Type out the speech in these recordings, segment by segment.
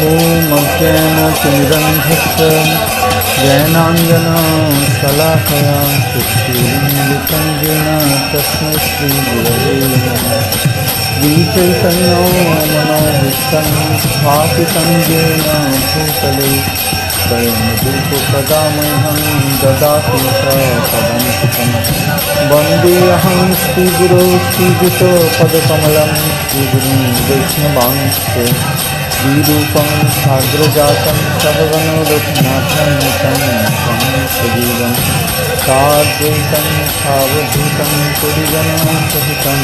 ॐ ॐकेन सुन्दरन्धनाङ्गनशलाकया कृतङ्गेन तस्मै श्रीगुरवे गीतैश मनोभुस्तेन भूतले स्वयं गुरुकदा मह्यं ददातु पदं सुखं वन्दे अहं श्रीगुरु श्रीगुतपदकमलं श्रीगुरुं वैष्णवांश्च श्रीरूपं साग्रजातं सवगणरघुनाथं तं सजीवं साद्वैतं सावधूतं पुरिजनं सहितं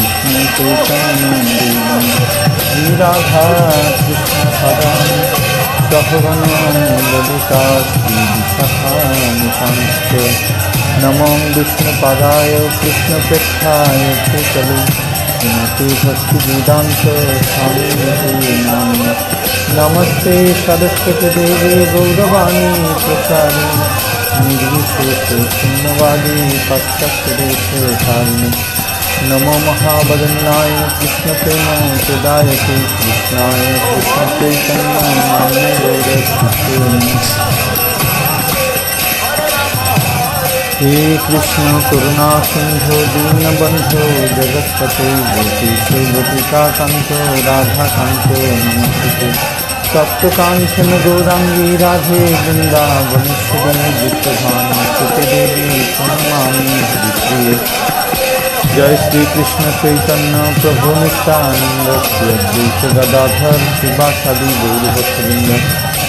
विष्णुचैतन्यं देवं श्रीराधाकृष्णपदां सहगणं ललिता नमो विष्णुपदाय कृष्णप्रेक्षाय भूतले श्रीमती भक्तिवेदान्त स्वामी नाम नमस्ते सरस्वती देवे गौरवाणी प्रचारी निर्विशेष शून्यवादी पश्चात्देशकारिणी नमो महावदन्नाय कृष्णप्रेम प्रदायते कृष्णाय कृष्णचैतन्याय गौरकृष्ण हे कृष्ण करुणा सिंधो दीनबन्धो जगत्पते गोपीशो गोपिकान्तो राधाकान्तो नमस्ते सप्तकाञ्चन गौराङ्गी राधे वृन्दावनेश्वरी विश्वभानु देवी प्रणमामि हरिप्रिये जय श्री कृष्ण चैतन्य प्रभु नित्यानंद श्री अद्वैत गदाधर शिवासादि गौरभक्तवृंद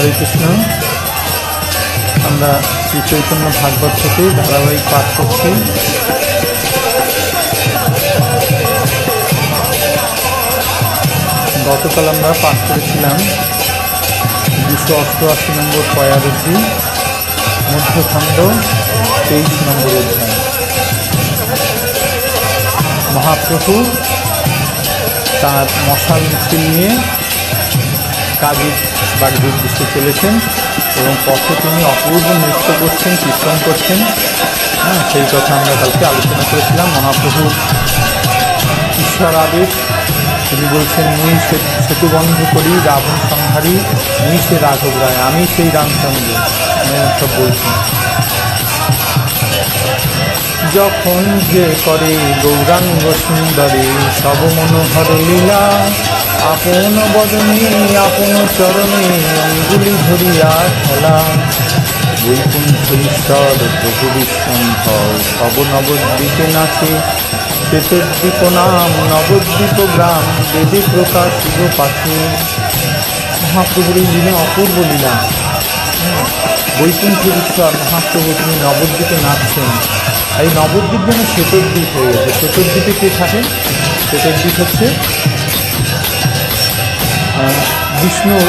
হরে কৃষ্ণ আমরা শ্রী চৈতন্য ভাগবত থেকে ধারাবাহিক পাঠ করছি। গতকাল আমরা পাঠ করেছিলাম দুশো অষ্টআশি নম্বর পয়ারতি মধ্যখণ্ড তেইশ নম্বর অধ্যায় মহাপ্রভু তার মশাল মিছিল নিয়ে কাজের বাড়ির বুঝতে চলেছেন এবং পথে তিনি অপূর্ব নৃত্য করছেন, কীর্তন করছেন। হ্যাঁ সেই কথা আমরা কালকে আলোচনা করেছিলাম। মহাপ্রভু ঈশ্বর আদেশ তিনি বলছেন মুই সে- সেতু বন্ধ করি রাবণ সংহারী মুই সে রাঘব রায়, আমি সেই রামচন্দ্র। আমি সব বলছেন। যখন যে করে গৌরাঙ্গ সুন্দরী, সব মনোহর লীলা। আপন বদনে, আপন চরণে অঙ্গুলি ধরিয়া খেলা। বৈকুণ্ঠ ঈশ্বর, প্রভু বিশ্বম্ভর সব নবদ্বীপে নাচে। শ্বেতদ্বীপ নাম, নবদ্বীপ গ্রাম দেবী প্রকাশ শুভ পাখি মহাপ্রভুর লীলা, অপূর্ব লীলা। বৈকুণ্ঠ ঈশ্বর মহাপ্রভু তিনি নবদ্বীপে নাচছেন। আর এই নবদ্বীপ যেন শ্বেতদ্বীপ হয়ে গেছে। শ্বেতদ্বীপে কে থাকেন? শ্বেতদ্বীপ হচ্ছে বিষ্ণুর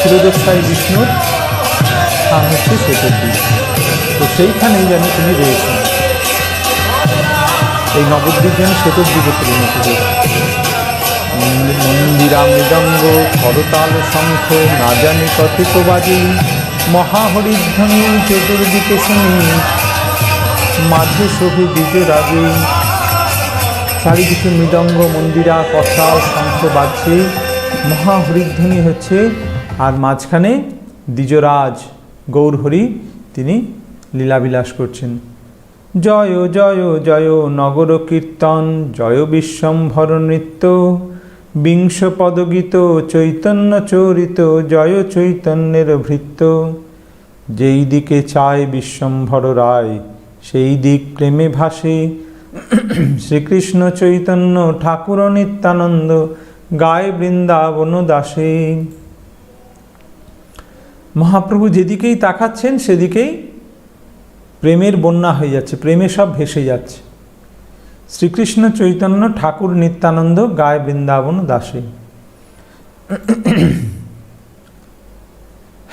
ক্ষীরোদস্তায় বিষ্ণুর স্থান হচ্ছে শ্বেতদ্বীপ তো সেইখানেই যেন তিনি রয়েছেন। এই নবদ্বীপ যেন শ্বেতদ্বীপে পরিণত হয়েছে। মন্দিরা মৃদঙ্গ করতাল শঙ্খ, না জানি কথিত বাজি, মহাহরিধ্বনি চতুর্দিকে শুনি মাঝে শোভে বিজরাগে চারিদিকে মৃদঙ্গ, মন্দিরা করতাল শঙ্খ বাজছে। মহাহরিধ্বনি হচ্ছে, আর মাঝখানে দ্বিজরাজ, গৌরহরি, তিনি লীলাবিলাস করছেন। জয় জয় জয়, নগর কীর্তন, জয় বিশ্বম্ভর নৃত্য। বিংশ পদগীত চৈতন্য চরিত জয় চৈতন্যের ভৃত্য। যেই দিকে চায় বিশ্বম্ভর রায়, সেই দিক প্রেমে ভাসে। শ্রীকৃষ্ণ চৈতন্য, ঠাকুর নিত্যানন্দ, গায় বৃন্দাবন দাসে। মহাপ্রভু যেদিকেই তাকাচ্ছেন, সেদিকেই প্রেমের বন্যা হয়ে যাচ্ছে, প্রেমে সব ভেসে যাচ্ছে। শ্রীকৃষ্ণ চৈতন্য ঠাকুর নিত্যানন্দ গায় বৃন্দাবন দাসে।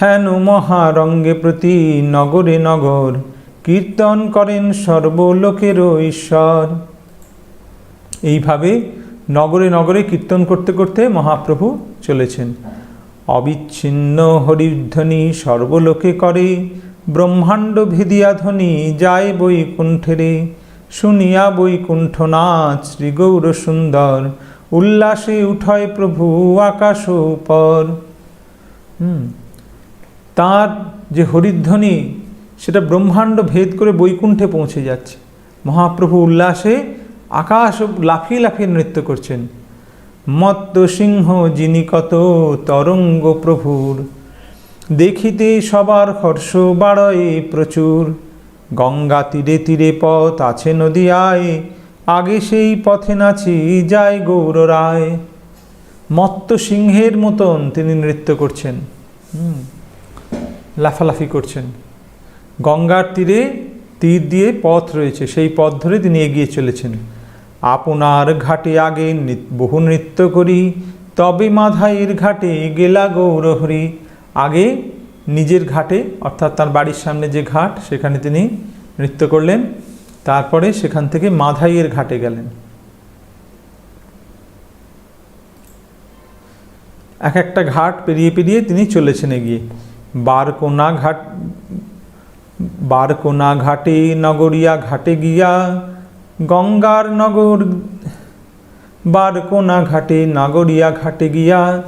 হেন মহারঙ্গে প্রতি নগরে নগর কীর্তন করেন সর্বলোকের ঈশ্বর। এইভাবে নগরে নগরে কীর্তন করতে করতে মহাপ্রভু চলেছেন। অবিচ্ছিন্ন হরিধ্বনি সর্বলোকে করে, ব্রহ্মাণ্ড ভেদিয়া ধ্বনি যায় বৈকুণ্ঠেরে শুনিয়া বৈকুণ্ঠ নাচ শ্রী গৌর সুন্দর। উল্লাসে উঠয় প্রভু আকাশ হুম, তার যে হরিধ্বনি, সেটা ব্রহ্মাণ্ড ভেদ করে বৈকুণ্ঠে পৌঁছে যাচ্ছে। মহাপ্রভু উল্লাসে আকাশ লাফিয়ে লাফিয়ে নৃত্য করছেন। মত্ত সিংহ যিনি কত তরঙ্গ প্রভুর, দেখিতে সবার হর্ষ বাড়য় প্রচুর। গঙ্গা তীরে তীরে পথ আছে নদীয়ায়, আগে সেই পথে নাচি যায় গৌর রায়। মত্ত সিংহের মতন তিনি নৃত্য করছেন লাফালাফি করছেন। গঙ্গার তীরে তীর দিয়ে পথ রয়েছে, সেই পথ ধরে তিনি এগিয়ে চলেছেন। আপনার ঘাটে আগে বহু নৃত্য করি, তবে মাধাইয়ের ঘাটে গেলা গৌরহরি। আগে নিজের ঘাটে, অর্থাৎ তার বাড়ির সামনে যে ঘাট, সেখানে তিনি নৃত্য করলেন। তারপরে সেখান থেকে মাধাইয়ের ঘাটে গেলেন। এক একটা ঘাট পেরিয়ে পেরিয়ে তিনি চলেছেন এগিয়ে। বারকোনা ঘাট, বারকোনা ঘাটে, নগরিয়া ঘাটে গিয়া, গঙ্গার নগর, বারকোনা ঘাটে, নগরিয়া ঘাটে গিয়া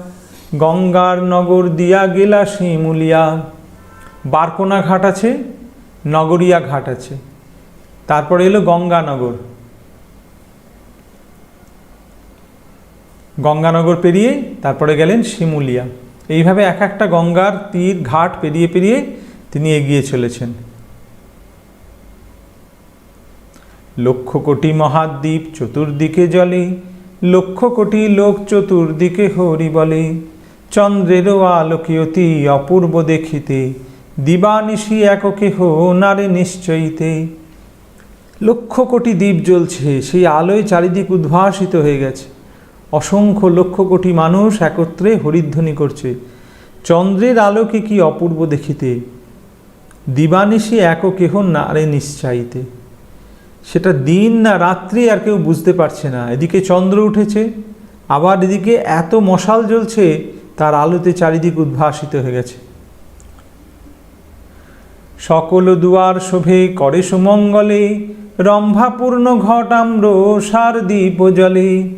গঙ্গার নগর দিয়া গেলা শিমুলিয়া বারকোনা ঘাট আছে, নগরিয়া ঘাট আছে। তারপরে এলো গঙ্গানগর। গঙ্গানগর পেরিয়ে তারপরে গেলেন শিমুলিয়া। এইভাবে এক একটা গঙ্গার তীর, ঘাট পেরিয়ে পেরিয়ে তিনি এগিয়ে চলেছেন। লক্ষ কোটি মহাদ্বীপ চতুর্দিকে জলে, লক্ষ কোটি লোক চতুর্দিকে হরি বলে চন্দ্রেরও আলোকে অতি অপূর্ব দেখিতে, দিবানিশি এককে হো নারে নিশ্চয়ইতে লক্ষ কোটি দ্বীপ জ্বলছে, সেই আলোয় চারিদিক উদ্ভাসিত হয়ে গেছে। অসংখ্য লক্ষ কোটি মানুষ একত্রে হরিধ্বনি করছে। চন্দ্রের আলোকে কি অপূর্ব দেখিতে, দিবানিশি এক কেহ নারে নিশ্চাইতে সেটা দিন না রাত্রি আর কেউ বুঝতে পারছে না। এদিকে চন্দ্র উঠেছে, আবার এদিকে এত মশাল জ্বলছে আলোতে চারিদিক উদ্ভাসিত হয়ে গেছে। সকল দুয়ার শোভে করে সুমঙ্গলে, রম্ভাপূর্ণ ঘট আম্র সার দ্বীপ জলে।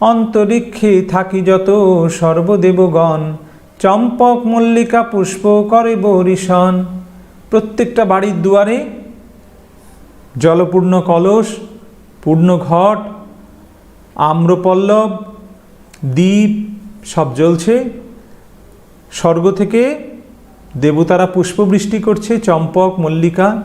অন্তরিক্ষে থাকি যত সর্বদেবগণ, চম্পক মল্লিকা পুষ্প করে বরিশন। প্রত্যেকটা বাড়ির দুয়ারে জলপূর্ণ কলস, পূর্ণ ঘট, আম্রপল্লব, দ্বীপ সব জ্বলছে। স্বর্গ থেকে দেবতারা পুষ্পবৃষ্টি করছে, চম্পক, মল্লিকা।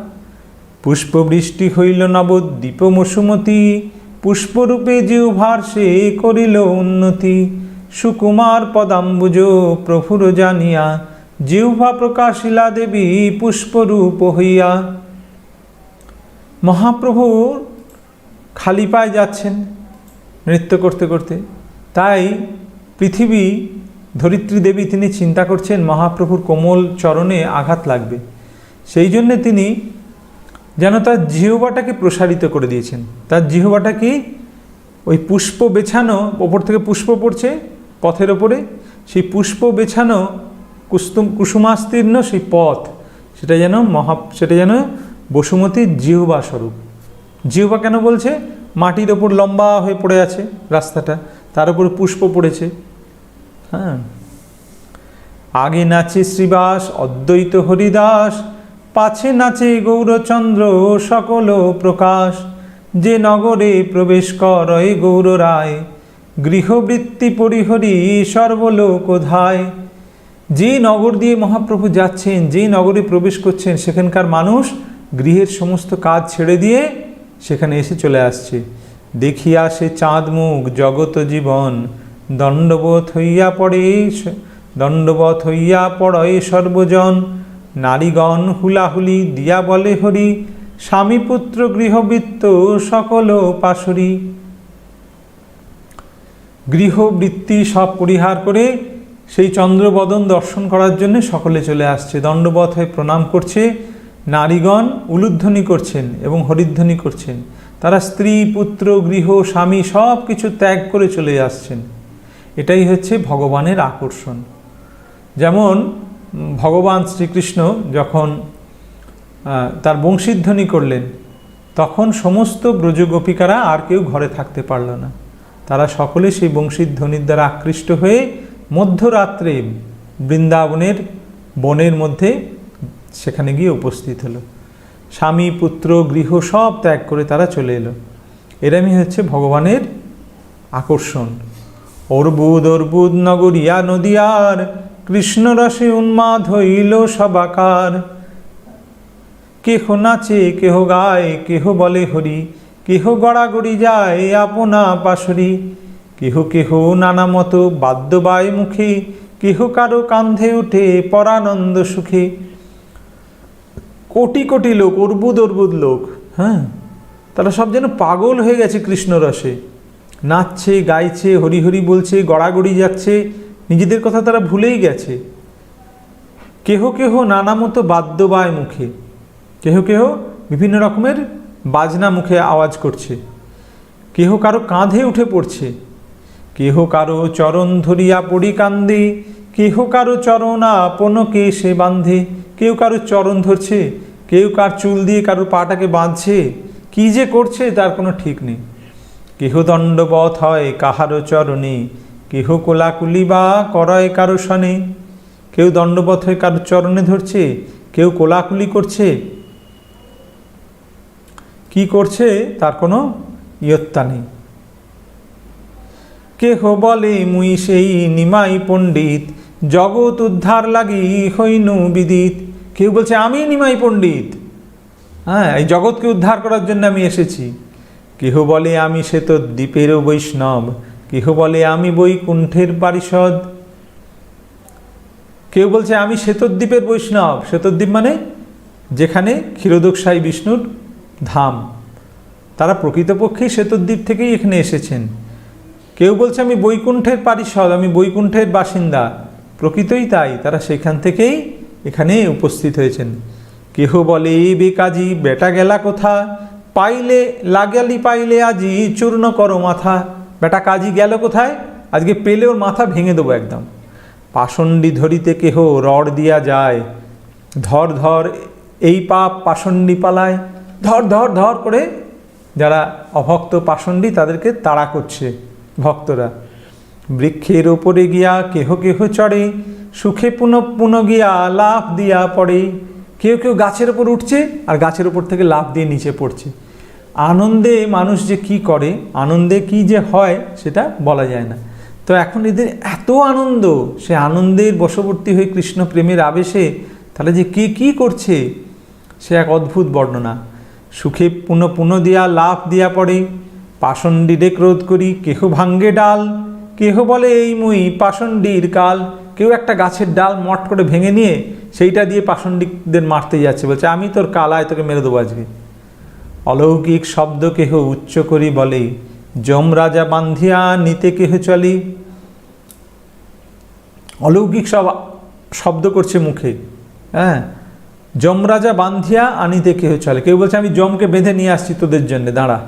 পুষ্পবৃষ্টি হইল নবদ্বীপ মসুমতী। পুষ্পরূপে জিহ্বার সে করিল উন্নতি। সুকুমার পদাম্বুজ প্রভুর জানিয়া, জিহ্বা প্রকাশিলা দেবী পুষ্পরূপ হইয়া। মহাপ্রভু খালি পায়ে যাচ্ছেন নৃত্য করতে করতে। তাই পৃথিবী ধরিত্রী দেবী তিনি চিন্তা করছেন, মহাপ্রভুর কোমল চরণে আঘাত লাগবে। সেই জন্যে তিনি যেন তার জিহবাটাকে প্রসারিত করে দিয়েছেন। তার জিহবাটা কি? ওই পুষ্প বেছানো, ওপর থেকে পুষ্প পড়ছে পথের ওপরে। সেই পুষ্প বেছানো কুস্তুম, কুসুমাস্তীর্ণ সেই পথ, সেটা যেন মহা, সেটা যেন বসুমতীর জিহবা স্বরূপ। জিহবা কেন বলছে? মাটির ওপর লম্বা হয়ে পড়ে আছে রাস্তাটা, তার উপরে পুষ্প পড়েছে। হ্যাঁ। আগে নাচে শ্রীবাস, অদ্বৈত হরিদাস, পাছে নাচে গৌরচন্দ্র সকল প্রকাশ। যে নগরে প্রবেশ করয় গৌর রায়, গৃহবৃত্তি পরিহরি সর্বলোক ধায়। যে নগর দিয়ে মহাপ্রভু যাচ্ছেন যেই নগরে প্রবেশ করছেন, সেখানকার মানুষ গৃহের সমস্ত কাজ ছেড়ে দিয়ে সেখানে এসে চলে আসছে। দেখিয়া সে চাঁদ মুখ জগত জীবন দণ্ডবোধ হইয়া পড়ে দণ্ডবত হইয়া পড়য়ে সর্বজন। নারীগণ হুলাহুলি দিয়া বলে হরি, স্বামী পুত্র গৃহবৃত্ত সকল পাশরি। গৃহবৃত্তি সব পরিহার করে সেই চন্দ্রবদন দর্শন করার জন্য সকলে চলে আসছে। দণ্ডবধ হয়ে প্রণাম করছে, নারীগণ উলুধ্বনি করছেন এবং হরিধ্বনি করছেন। তারা স্ত্রী, পুত্র, গৃহ, স্বামী সব কিছু ত্যাগ করে চলে আসছেন। এটাই হচ্ছে ভগবানের আকর্ষণ। যেমন ভগবান শ্রীকৃষ্ণ যখন তার বংশীধ্বনি করলেন, তখন সমস্ত ব্রজগোপিকারা আর কেউ ঘরে থাকতে পারল না। তারা সকলে সেই বংশীধ্বনির দ্বারা আকৃষ্ট হয়ে মধ্যরাত্রে বৃন্দাবনের বনের মধ্যে সেখানে গিয়ে উপস্থিত হলো। স্বামী, পুত্র, গৃহ সব ত্যাগ করে তারা চলে এলো। এরমই হচ্ছে ভগবানের আকর্ষণ। অর্বুদ অর্বুদ নগরিয়া নদিয়ার, কৃষ্ণরসে উন্মাদ হইল সবাকার। কেহ নাচে, কেহ গায়, কেহ বলে হরি, কেহ গড়াগড়ি যায় আপনা পাশরি। কেহ কেহ নানা মতো বাদ্যবায় মুখে, কেহ কারও কান্ধে উঠে পরানন্দ সুখে। কোটি কোটি লোক অর্বুদ অর্বুদ লোক হ্যাঁ? তারা সব যেন পাগল হয়ে গেছে কৃষ্ণরসে। নাচছে, গাইছে হরি হরি বলছে, গড়াগড়ি যাচ্ছে, নিজেদের কথা তারা ভুলেই গেছে। কেহ কেহ নানা মতো বাদ্যবায় মুখে, কেহ কেহ বিভিন্ন রকমের বাজনা মুখে আওয়াজ করছে। কেহ কারও কাঁধে উঠে পড়ছে, কেহ কারও চরণ ধরিয়া পড়ি কান্দে, কেহ কারও চরণ আপনকে সে বান্ধে কেউ কারও চরণ ধরছে, কেউ কার চুল দিয়ে কারও পাটাকে বাঁধছে, কি যে করছে তার কোনো ঠিক নেই। কেহ দণ্ডবধ হয় কাহারো চরণে? কেহ কোলাকুলি বা করয় কারও শনে কেউ দণ্ডবধ হয়ে কারও চরণে ধরছে? কেউ কোলাকুলি করছে? কি করছে? তার কোনো ইয়ত্তা নেই। কেহ বলে, মুই সেই নিমাই পণ্ডিত। জগৎ উদ্ধার লাগি হইনু বিদিত। কেউ বলছে, আমি নিমাই পণ্ডিত? হ্যাঁ এই জগৎকে উদ্ধার করার জন্য আমি এসেছি। কেহ বলে আমি সে তো দ্বীপেরও বৈষ্ণব? কেহ বলে আমি বৈকুণ্ঠের পারিষদ? কেউ বলছে আমি শ্বেতদ্বীপের বৈষ্ণব। শ্বেতদ্বীপ মানে যেখানে ক্ষীরোদকসাই বিষ্ণুর ধাম। তারা প্রকৃতপক্ষেই শ্বেতদ্বীপ থেকেই এখানে এসেছেন। কেউ বলছে আমি বৈকুণ্ঠের পারিষদ, আমি বৈকুণ্ঠের বাসিন্দা। প্রকৃতই তাই, তারা সেখান থেকেই এখানে উপস্থিত হয়েছেন। কেহ বলে এই বেকাজি, বেটা গেলা কোথা? পাইলে, লাগালি পাইলে আজি চূর্ণ করো মাথা। বেটা কাজী গেল কোথায়? আজকে পেলে ওর মাথা ভেঙে দেবো একদম। পাষণ্ডী ধরিতে কেহ রড দিয়া যায়। ধর ধর এই পাপ পাষণ্ডী পালায়। ধর ধর ধর করে যারা অভক্ত পাষণ্ডী তাদেরকে তাড়া করছে ভক্তরা। বৃক্ষের ওপরে গিয়া কেহ কেহ চড়ে, সুখে পুনঃ পুন গিয়া লাফ দিয়া পড়ে। কেউ কেউ গাছের ওপর উঠছে আর গাছের ওপর থেকে লাফ দিয়ে নিচে পড়ছে। আনন্দে মানুষ যে কি করে, আনন্দে কি যে হয় সেটা বলা যায় না। তো এখন এদের এত আনন্দ, সে আনন্দের বশবর্তী হয়ে কৃষ্ণ প্রেমের আবেশে তাহলে যে কে কি করছে, সে এক অদ্ভুত বর্ণনা। সুখে পুন পুন দিয়া লাভ দিয়া পড়ে পাষণ্ডীরে ক্রোধ করি, কেহ ভাঙ্গে ডাল, কেহ বলে এই মুই পাষণ্ডীর কাল। কেউ একটা গাছের ডাল মট করে ভেঙে নিয়ে সেইটা দিয়ে পাষণ্ডীদের মারতে যাচ্ছে, বলছে, আমি তোর কালায় তোকে মেরে দেবো আজকে। অলৌকিক শব্দ কেহ উচ্চ করি বলে। যম রাজা বান্ধিয়া নিতে কেহ চলি। অলৌকিক সব শব্দ করছে মুখে। হ্যাঁ? যমরাজা বান্ধিয়া আনিতে কেহ চলে। কেউ বলছে, আমি যমকে বেঁধে নিয়ে আসছি তোদের জন্যে, দাঁড়া।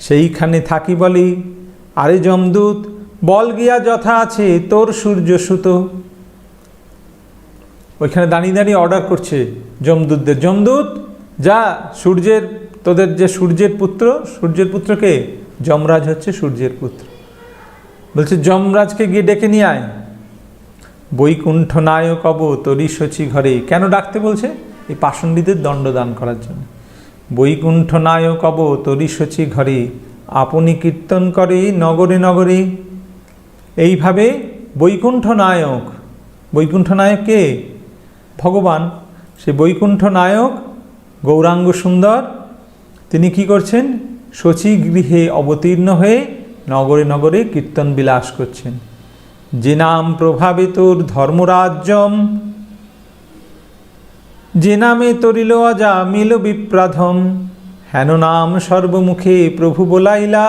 সেইখানে থাকি বলি, আরে যমদূত, বল গিয়া যথা আছে, তোর সূর্য সুত। ওইখানে দাঁড়িয়ে দাঁড়িয়ে অর্ডার করছে যমদূতদের। যমদূত, যা, সূর্যের তোদের যে সূর্যের পুত্র, সূর্যের পুত্রকে যমরাজ হচ্ছে সূর্যের পুত্র। বলছে, যমরাজকে গিয়ে ডেকে নিয়ে আয়। বৈকুণ্ঠ নায়ক অব তরি সচি ঘরে। কেন ডাকতে বলছে? এই পাষণ্ডীদের দণ্ডদান করার জন্য। বৈকুণ্ঠ নায়ক অব তরি সচি ঘরে, আপনি কীর্তন করে নগরে নগরে। এইভাবে বৈকুণ্ঠ নায়ক বৈকুণ্ঠ নায়ক কে? ভগবান। সে বৈকুণ্ঠ নায়ক, গৌরাঙ্গ সুন্দর তিনি কি করছেন? শচী গৃহে অবতীর্ণ হয়ে নগরে নগরে কীর্তন বিলাস করছেন। যে নাম প্রভাবে ধর্মরাজ্যম, যে নামে তরিল অজা মিল বিপ্রাধম, হেন নাম সর্বমুখে প্রভু বলাইলা,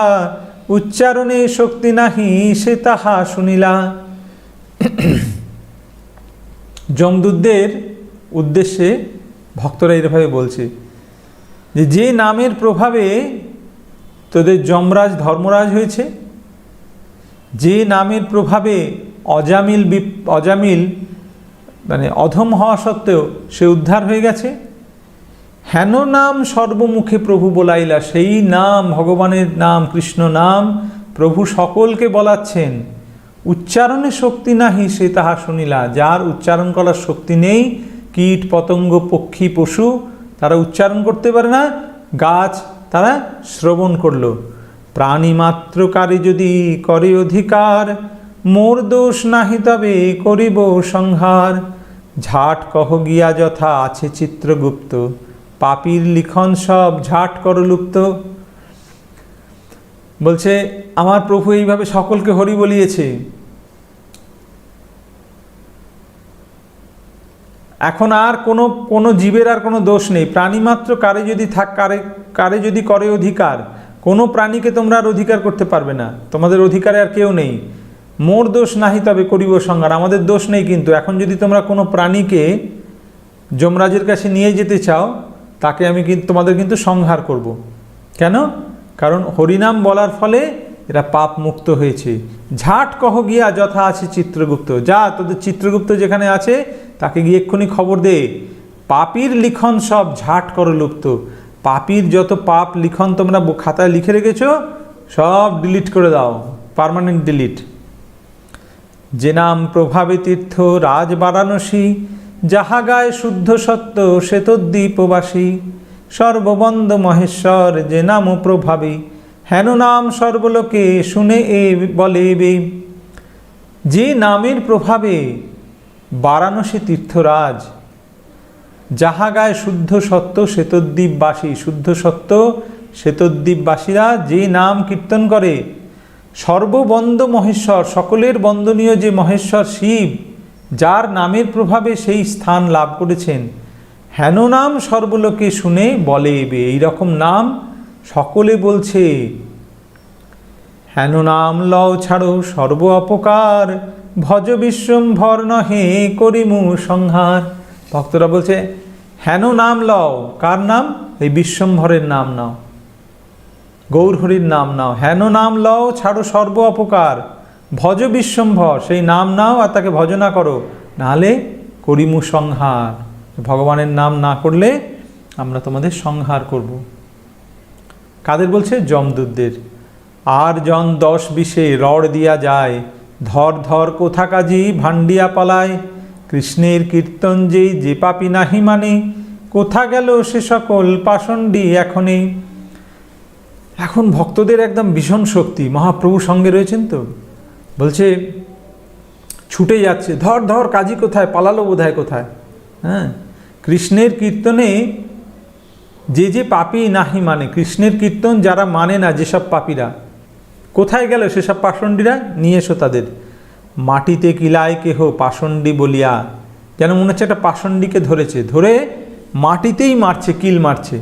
উচ্চারণে শক্তি নাহি সে তাহা শুনিলা। যমদূতদের উদ্দেশ্যে ভক্তরা এভাবে বলছে যে যে নামের প্রভাবে তোদের যমরাজ, ধর্মরাজ হয়েছে, যে নামের প্রভাবে অজামিল অজামিল মানে অধম হওয়া সত্ত্বেও সে উদ্ধার হয়ে গেছে। হেন নাম সর্বমুখে প্রভু বলাইলা, সেই নাম, ভগবানের নাম, কৃষ্ণ নাম প্রভু সকলকে বলাচ্ছেন। উচ্চারণে শক্তি নাহি, সে তাহা শুনিলা। যার উচ্চারণ করার শক্তি নেই, কীট, পতঙ্গ, পক্ষী, পশু তারা উচ্চারণ করতে পারে না, গাছ তারা শ্রবণ করল। প্রাণী মাত্রকারে যদি করে অধিকার, মোর দোষ নাহি তবে করিব সংহার। ঝাট কহ গিয়া যথা আছে চিত্রগুপ্ত, পাপির লিখন সব ঝাট কর লুপ্ত। বলছে, আমার প্রভু এইভাবে সকলকে হরি বলিয়েছে। এখন আর কোনো কোনো জীবের আর কোনো দোষ নেই। প্রাণীমাত্র কারে যদি থাক, কারে কারে যদি করে অধিকার, কোনো প্রাণীকে তোমরা আর অধিকার করতে পারবে না। তোমাদের অধিকারে আর কেউ নেই। মোর দোষ নাহি তবে করিব সংহার। আমাদের দোষ নেই কিন্তু, এখন যদি তোমরা কোনো প্রাণীকে যমরাজের কাছে নিয়ে যেতে চাও, তাকে আমি কিন্তু তোমাদের কিন্তু সংহার করব। কেন? কারণ হরিনাম বলার ফলে এরা পাপ মুক্ত হয়েছে। ঝাট কহ গিয়া যথা আছে চিত্রগুপ্ত। যা তোদের চিত্রগুপ্ত যেখানে আছে তাকে গিয়ে এক্ষুনি খবর দে। পাপির লিখন সব ঝাট করো লুপ্ত। পাপির যত পাপ লিখন তোমরা খাতায় লিখে রেখেছো, সব ডিলিট করে দাও পারমানেন্ট ডিলিট যে নাম প্রভাবে তীর্থ রাজ বারাণসী, যাহা গায় শুদ্ধ সত্য শ্বেতদ্বীপবাসী সর্ববন্দ মহেশ্বর যে নাম প্রভাবে, হেন নাম সর্বলোকে শুনে এ বলে যে নামের প্রভাবে বারাণসী তীর্থরাজ। যাহা গায় শুদ্ধ সত্য শ্বেতদ্বীপবাসী, শুদ্ধ সত্য শ্বেতদ্বীপবাসীরা যে নাম কীর্তন করে সর্ববন্দ মহেশ্বর, সকলের বন্দনীয় যে মহেশ্বর শিব, যার নামের প্রভাবে সেই স্থান লাভ করেছেন, হেন নাম সর্বলোকে শুনে বলে এবে এইরকম নাম সকলে বলছে। হেন নাম লও ছাড়ো সর্ব অপকার ভজ বিশ্বম্ভর নহে করিমু সংহার। ভক্তরা বলছে, হেন নাম লও, কার নাম? এই বিশ্বম্ভরের নাম নাও। গৌরহরির নাম নাও। হেন নাম লও, ছাড়ো সর্ব অপকার। ভজ বিশ্বম্ভর সেই নাম নাও আর তাকে ভজনা করো। নাহলে করিমু সংহার। ভগবানের নাম না করলে আমরা তোমাদের সংহার করব। কাদের বলছে? যমদূতদের। আর জন দশ বিশে রড় দিয়া যায় ধর ধর কোথা কাজি ভান্ডিয়া পালায়, কৃষ্ণের কীর্তন যেই যে পাপি নাহি মানে কোথা গেল সে সকল পাষণ্ডী এখনই এখন ভক্তদের একদম ভীষণ শক্তি, মহাপ্রভু সঙ্গে রয়েছেন তো? বলছে, ছুটে যাচ্ছে, ধর ধর কাজী কোথায়, পালালো বোধহয় কোথায়? হ্যাঁ কৃষ্ণের কীর্তনে যে যে পাপি নাহি মানে কৃষ্ণের কীর্তন যারা মানে না যেসব পাপীরা কোথায় গেল সেসব পাষণ্ডীরা? নিয়ে এসো তাদের। মাটিতে কিলায় কেহ পাষণ্ডী বলিয়া, যেন মনে হচ্ছে একটা পাষণ্ডীকে ধরেছে। ধরে মাটিতেই মারছে, কিল মারছে।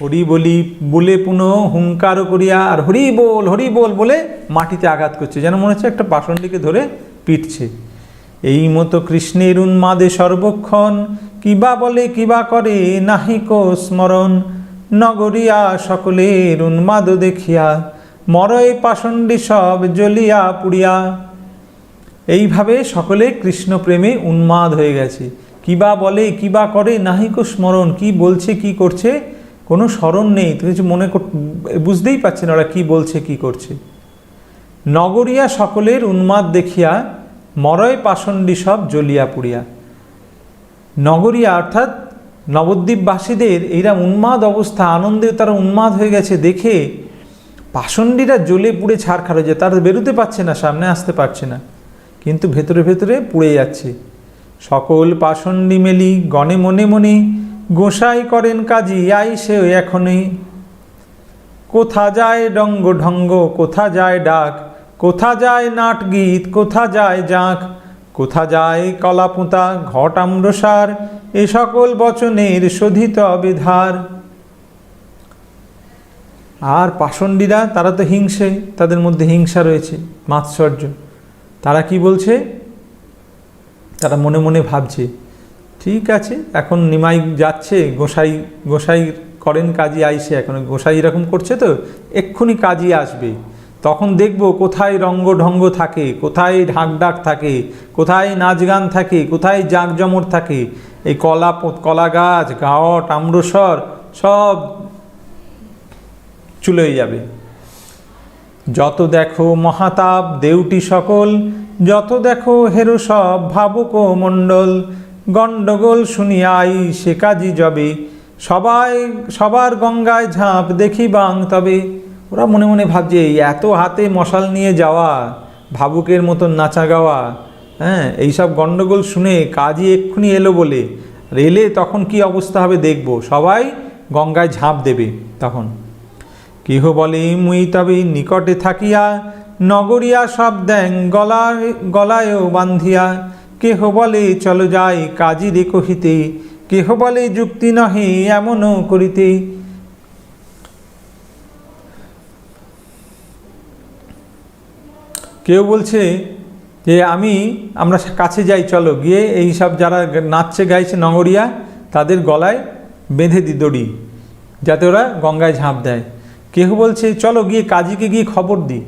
হরি বলি, বলে পুনঃ হুঙ্কার করিয়া, আর হরি বল হরি বল বলে মাটিতে আঘাত করছে, যেন মনে হচ্ছে একটা পাষণ্ডীকে ধরে পিটছে। এই মতো কৃষ্ণের উন্মাদে সর্বক্ষণ কিবা বলে কিবা করে নাহিক স্মরণ। নগরিয়া সকলের উন্মাদ দেখিয়া মরয় পাষণ্ডী সব জ্বলিয়া পুড়িয়া। এইভাবে সকলে কৃষ্ণ প্রেমে উন্মাদ হয়ে গেছে। কিবা বলে কিবা করে নাহিক স্মরণ, কি বলছে, কি করছে, কোনো স্মরণ নেই। তো কিছু মনে বুঝতেই পারছে না ওরা কি বলছে, কি করছে। নগরিয়া সকলের উন্মাদ দেখিয়া মরয় পাষণ্ডী সব জ্বলিয়া পুড়িয়া। নগরিয়া অর্থাৎ নবদ্বীপবাসীদের এইরা উন্মাদ অবস্থা, আনন্দে তারা উন্মাদ হয়ে গেছে, দেখে পাষণ্ডীরা জ্বলে পুড়ে ছাড় খাড় যায় তারা বেরোতে পারছে না, সামনে আসতে পারছে না। কিন্তু ভেতরে ভেতরে পুড়ে যাচ্ছে। সকল পাষণ্ডী মেলি গণে মনে মনে, গোসাই করেন কাজী, আই সে এখনই। কোথা যায় ডঙ্গ ঢঙ্গ, কোথা যায় ডাক, কোথা যায় নাট গীত, কোথা যায় জাঁক, কোথা যায় কলাপুঁতা, ঘট আম্রসার, এ সকল বচনের শোধিত বিধার আর পাষণ্ডীরা, তারা তো হিংসে, তাদের মধ্যে হিংসা রয়েছে, মাৎসর্য। তারা কি বলছে? তারা মনে মনে ভাবছে, ঠিক আছে, এখন নিমাই যাচ্ছে, গোসাই গোসাই করেন কাজী আইসে, এখন গোসাই এরকম করছে তো, এক্ষুনি কাজী আসবে। তখন দেখব কোথায় রঙ্গ ঢঙ্গ থাকে, কোথায় ঢাক ডাক থাকে, কোথায় নাচ গান থাকে, কোথায় জাঁকজমর থাকে। এই কলা কলা গাছ গাওট আম্রসর, সব চলে যাবে। যত দেখো মহাতাপ দেউটি সকল, যত দেখো হেরো সব ভাবুক মণ্ডল, গণ্ডগোল শুনিয়াই সে কাজী যাবে সবাই, সবার গঙ্গায় ঝাঁপ দেখি বাং তবে। ওরা মনে মনে ভাবছে এত হাতে মশাল নিয়ে যাওয়া, ভাবুকের মতন নাচা গাওয়া হ্যাঁ এইসব গণ্ডগোল শুনে কাজী এক্ষুনি এলো বলে। আর এলে তখন কি অবস্থা হবে দেখব। সবাই গঙ্গায় ঝাঁপ দেবে তখন। কেহ বলে মুই তবে নিকটে থাকিয়া, নগরিয়া সব দেং গলায়, গলায়ও বান্ধিয়া। কেহ বলে চলো যাই কাজী রে কহিতে, কেহ বলে যুক্তি নহে এমনও করিতে। কেউ বলছে যে আমি, আমরা কাছে যাই চলো, গিয়ে এই সব যারা নাচছে, গাইছে নগরিয়া, তাদের গলায় বেঁধে দি দড়ি, যাতে ওরা গঙ্গায় ঝাঁপ দেয়। কেউ বলছে, চলো গিয়ে কাজীকে গিয়ে খবর দিই।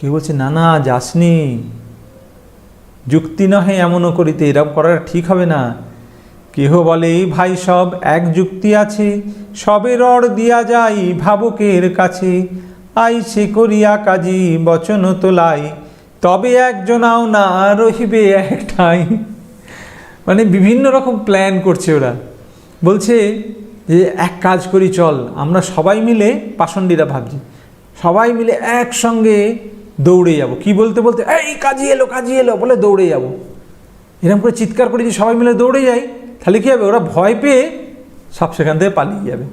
কেউ বলছে, না না, যাসনি। যুক্তি নহে এমনও করিতে এরকম করা ঠিক হবে না। কেহ বলে, "এই ভাই সব এক যুক্তি আছে, সবে রড় দিয়া যাই ভাবুকের কাছে। আই সে করিয়া কাজী, বচন তোলাই, তবে একজনাও না রহিবে একটাই। মানে বিভিন্ন রকম প্ল্যান করছে ওরা। বলছে যে এক কাজ করি, চল। আমরা সবাই মিলে পাষণ্ডীরা ভাবছি। সবাই মিলে একসঙ্গে দৌড়ে যাব। কি বলতে বলতে, এই, কাজী এলো কাজী এলো, বলে দৌড়ে যাব। এরকম করে চিৎকার করে যে সবাই মিলে দৌড়ে যাই। তাহলে কী হবে? ওরা ভয় পেয়ে সব সেখান থেকে পালিয়ে যাবে।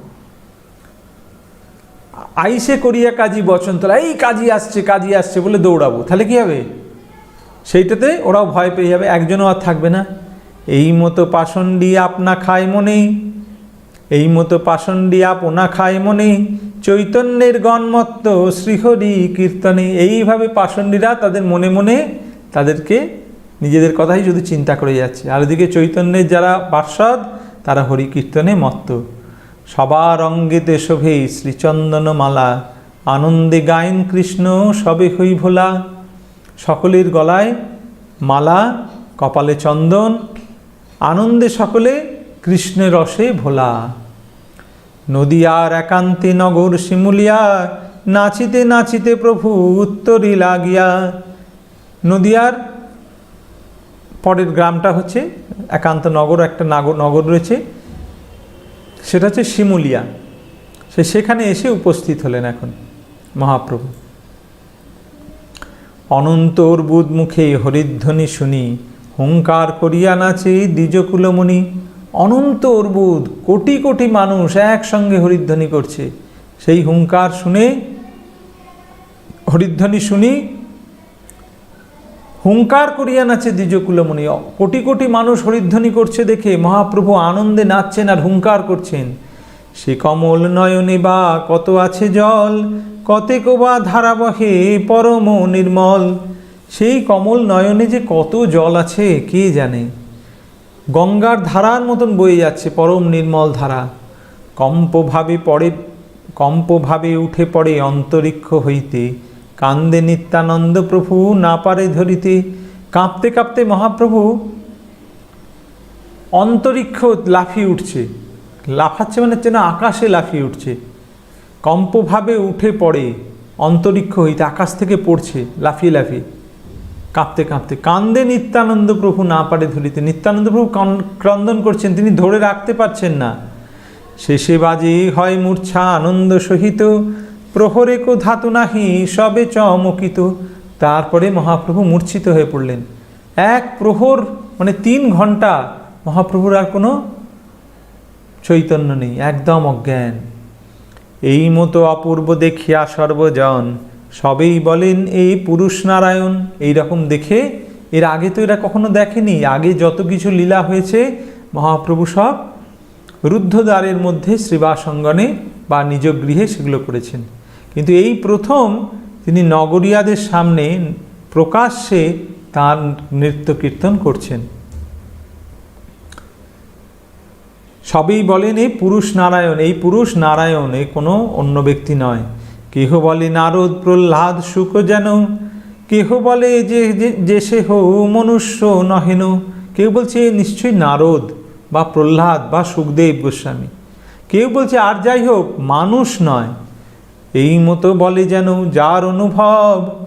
আইসে করিয়া কাজী বচন তোলা, এই, কাজী আসছে কাজী আসছে, বলে দৌড়াবো। তাহলে কী হবে? সেইটাতে ওরাও ভয় পেয়ে যাবে, একজনও আর থাকবে না। এই মতো পাষণ্ডী আপনা খায় মনে এই মতো পাষণ্ডী আপনা খায় মনে, চৈতন্যের গণমত্ত শ্রীহরি কীর্তনে। এইভাবে পাষণ্ডীরা তাদের মনে মনে তাদেরকে নিজেদের কথাই শুধু চিন্তা করে যাচ্ছে। আর ওদিকে চৈতন্যের যারা পার্ষদ তারা হরি কীর্তনে মত্ত। সবার অঙ্গেতে শোভে শ্রীচন্দন মালা আনন্দে গায়েন কৃষ্ণ, সবে হই ভোলা। সকলের গলায় মালা, কপালে চন্দন, আনন্দে সকলে কৃষ্ণের রসে ভোলা। নদিয়ার একান্তে নগর শিমুলিয়া, নাচিতে নাচিতে প্রভু উত্তরি লাগিয়া। নদিয়ার পরের গ্রামটা হচ্ছে একান্ত নগর, একটা নাগর নগর রয়েছে, সেটা হচ্ছে শিমুলিয়া। সে সেখানে এসে উপস্থিত হলেন এখন মহাপ্রভু। অনন্ত অর্বুদ মুখে হরিধ্বনি শুনি, হুঙ্কার করিয়া নাচে দ্বিজকুলমণি। অনন্ত অর্বুদ, কোটি কোটি মানুষ একসঙ্গে হরিধ্বনি করছে। সেই হুঙ্কার শুনে, হরিধ্বনি শুনি, হুঙ্কার করিয়া নাচে দ্বিজকুলমণি। কোটি কোটি মানুষ হরিধ্বনি করছে দেখে মহাপ্রভু আনন্দে নাচছেন আর হুঙ্কার করছেন। সে কমল নয়নে বা কত আছে জল কতেক বা ধারা বহে পরম নির্মল। সেই কমল নয়নে যে কত জল আছে, কে জানে? গঙ্গার ধারার মতন বয়ে যাচ্ছে পরম নির্মল ধারা। কম্পভাবে পড়ে, কম্পভাবে উঠে পড়ে অন্তরিক্ষ হইতে, কান্দে নিত্যানন্দ প্রভু না পারে ধরিতে, কাঁপতে কাঁপতে মহাপ্রভু অন্তরিক্ষ লাফিয়ে উঠছে। লাফাচ্ছে মানে হচ্ছে না আকাশে লাফিয়ে উঠছে। কম্পভাবে উঠে পড়ে, অন্তরিক্ষ হইতে আকাশ থেকে পড়ছে, লাফিয়ে লাফিয়ে। কাঁপতে কাঁপতে কান্দে নিত্যানন্দ প্রভু না পারে ধরিতে নিত্যানন্দ প্রভু ক্রন্দন করছেন, তিনি ধরে রাখতে পারছেন না। শেষে বাজে হয় মূর্ছা আনন্দ সহিত, প্রহরে কো ধাতু নাহি, সবে চমকিত তারপরে মহাপ্রভু মূর্ছিত হয়ে পড়লেন। এক প্রহর মানে তিন ঘণ্টা মহাপ্রভুর আর কোনো চৈতন্য নেই, একদম অজ্ঞান। এই মতো অপূর্ব দেখিয়া সর্বজন সবেই বলেন, এই পুরুষ নারায়ণ। এই রকম দেখে, এর আগে তো এরা কখনো দেখেনি। আগে যত কিছু লীলা হয়েছে, মহাপ্রভু সব রুদ্ধদ্বারের মধ্যে শ্রীবাসঙ্গনে বা নিজ গৃহে সেগুলো করেছেন। কিন্তু এই প্রথম তিনি নগরিয়াদের সামনে প্রকাশ্যে তার নৃত্য কীর্তন করছেন। সবেই বলেন, এই পুরুষ নারায়ণ, এই পুরুষ নারায়ণ, এ কোনো অন্য ব্যক্তি নয়। কেহ বলে নারদ প্রহ্লাদ শুক যেন? কেহ বলে যে, যে- যে সে হো মনুষ্য নহেন? কেউ বলছে নিশ্চয়ই নারদ বা প্রহ্লাদ বা সুখদেব গোস্বামী। কেউ বলছে আর যাই হোক, মানুষ নয়। এই মতো বলে যেন যার অনুভব?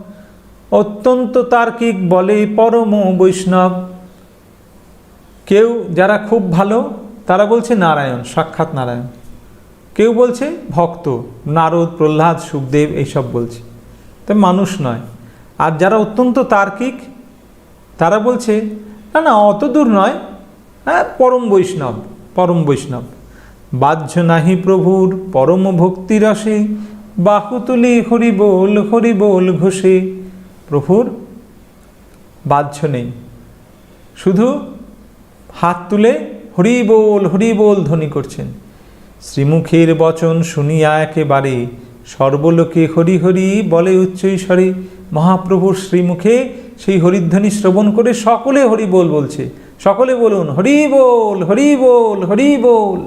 অত্যন্ত তার্কিক বলে পরম বৈষ্ণব। কেউ যারা খুব ভালো, তারা বলছে নারায়ণ, সাক্ষাৎ নারায়ণ। কেউ বলছে, ভক্ত, নারদ, প্রহ্লাদ, সুখদেব, এইসব বলছে। তো মানুষ নয়। আর যারা অত্যন্ত তার্কিক, তারা বলছে, না না, অত দূর নয়। হ্যাঁ পরম বৈষ্ণব পরম বৈষ্ণব। বাহ্য নাহি প্রভুর, পরম ভক্তি রসে বাহু তুলি হরি বল হরি বল ঘোষে। প্রভুর বাহ্য নেই। শুধু হাত তুলে হরি বল হরি বল ধ্বনি করছেন। শ্রীমুখের বচন শুনিয়া একেবারে সর্বলোকে হরি হরি বলে উচ্চৈস্বরে, মহাপ্রভুর শ্রীমুখে সেই হরিধ্বনি শ্রবণ করে সকলে হরি বল বলছে। সকলে বলুন হরি বল হরি বল হরি বল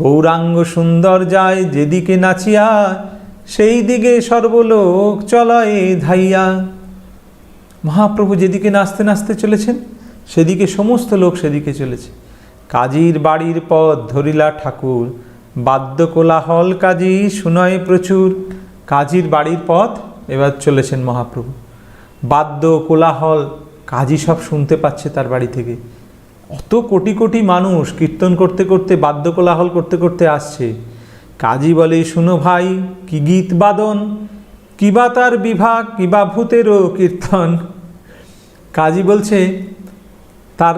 গৌরাঙ্গ সুন্দর যায় যেদিকে নাচিয়া, সেই দিকে সর্বলোক চলয়ে ধাইয়া। মহাপ্রভু যেদিকে নাচতে নাচতে চলেছেন, সেদিকে সমস্ত লোক সেদিকে চলেছে। কাজীর বাড়ির পথ ধরিলা ঠাকুর, বাদ্য কোলাহল কাজী শুনয় প্রচুর। কাজীর বাড়ির পথ এবার চলেছেন মহাপ্রভু। বাদ্য কোলাহল কাজী সব শুনতে পাচ্ছে তার বাড়ি থেকে। অত কোটি কোটি মানুষ কীর্তন করতে করতে, বাদ্য কোলাহল করতে করতে আসছে। কাজী বলে, শুনো ভাই, কি গীত বাদন? কিবা তার বিভাগ কিবা ভূতেরও কীর্তন? কাজী বলছে, তার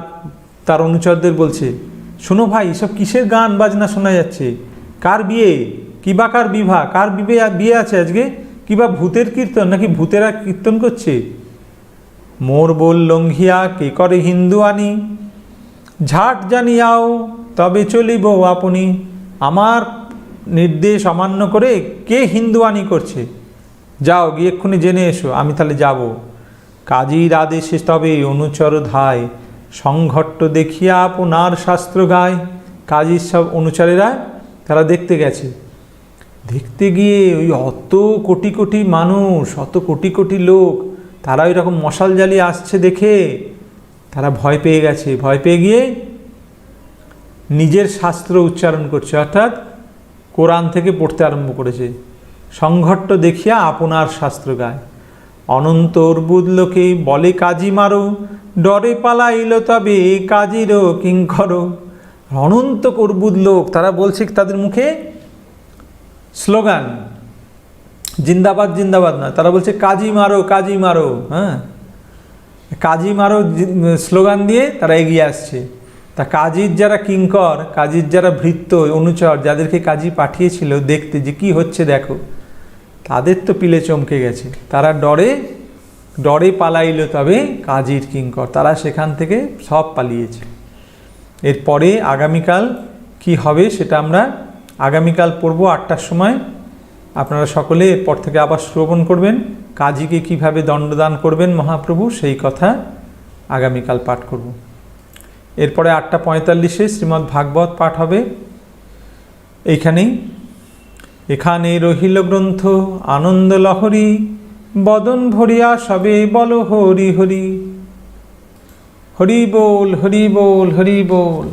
তার অনুচরদের বলছে, শোনো ভাই সব কিসের গান বাজনা শোনা যাচ্ছে? কার বিয়ে? কিবা কার বিবাহ কার বিবে বিয়ে আছে আজকে? কিবা ভূতের কীর্তন নাকি ভূতেরা কীর্তন করছে? মোর বল লঙ্ঘিয়া কে করে হিন্দু আনি? ঝাট জানিয়াও তবে চলিব আপনি। আমার নির্দেশ অমান্য করে কে হিন্দুয়ানি করছে? যাও, গিয়ে এক্ষুনি জেনে এসো, আমি তাহলে যাব। কাজীর আদেশে তবে অনুচর ধায়। সংঘট্ট দেখিয়া আপনার শাস্ত্র গায় কাজীর সব অনুচরেরা তারা দেখতে গেছে। দেখতে গিয়ে ওই অত কোটি কোটি মানুষ, অত কোটি কোটি লোক, তারা ওই রকম মশাল জ্বালিয়ে আসছে দেখে তারা ভয় পেয়ে গেছে। ভয় পেয়ে গিয়ে নিজের শাস্ত্র উচ্চারণ করছে, অর্থাৎ কোরআন থেকে পড়তে আরম্ভ করেছে। সংঘট্ট দেখিয়া আপনার শাস্ত্র গায়। অনন্ত অর্বুদ লোকে বলে কাজী মারো, ডরে পালাইল তবে কাজীরও কিঙ্কর। অনন্ত অর্বুদ লোক তারা বলছে তাদের মুখে? স্লোগান, জিন্দাবাদ জিন্দাবাদ না তারা বলছে কাজী মারো কাজী মারো হ্যাঁ? কাজী মারো স্লোগান দিয়ে তারা এগিয়ে আসছে। তা কাজীর যারা কিঙ্কর, কাজীর যারা ভৃত্য, অনুচর, যাদেরকে কাজী পাঠিয়েছিল দেখতে যে কি হচ্ছে দেখো। তাদের তো পিলে চমকে গেছে। তারা ডরে ডরে পালাইল তবে কাজীর কিঙ্কর। তারা সেখান থেকে সব পালিয়েছে। এরপরে আগামীকাল কি হবে সেটা আমরা আগামীকাল পড়ব আটটার সময়। আপনারা সকলে এরপর থেকে আবার শ্রবণ করবেন। কাজীকে কীভাবে দণ্ডদান করবেন মহাপ্রভু সেই কথা আগামীকাল পাঠ করব। এরপরে আটটা পঁয়তাল্লিশে শ্রীমদ্ ভাগবত পাঠ হবে। এইখানেই এখানে রহিল গ্রন্থ, আনন্দ লহরী, বদন ভরিয়া সবে বল হরি হরি। হরি বল হরি বল হরি বল।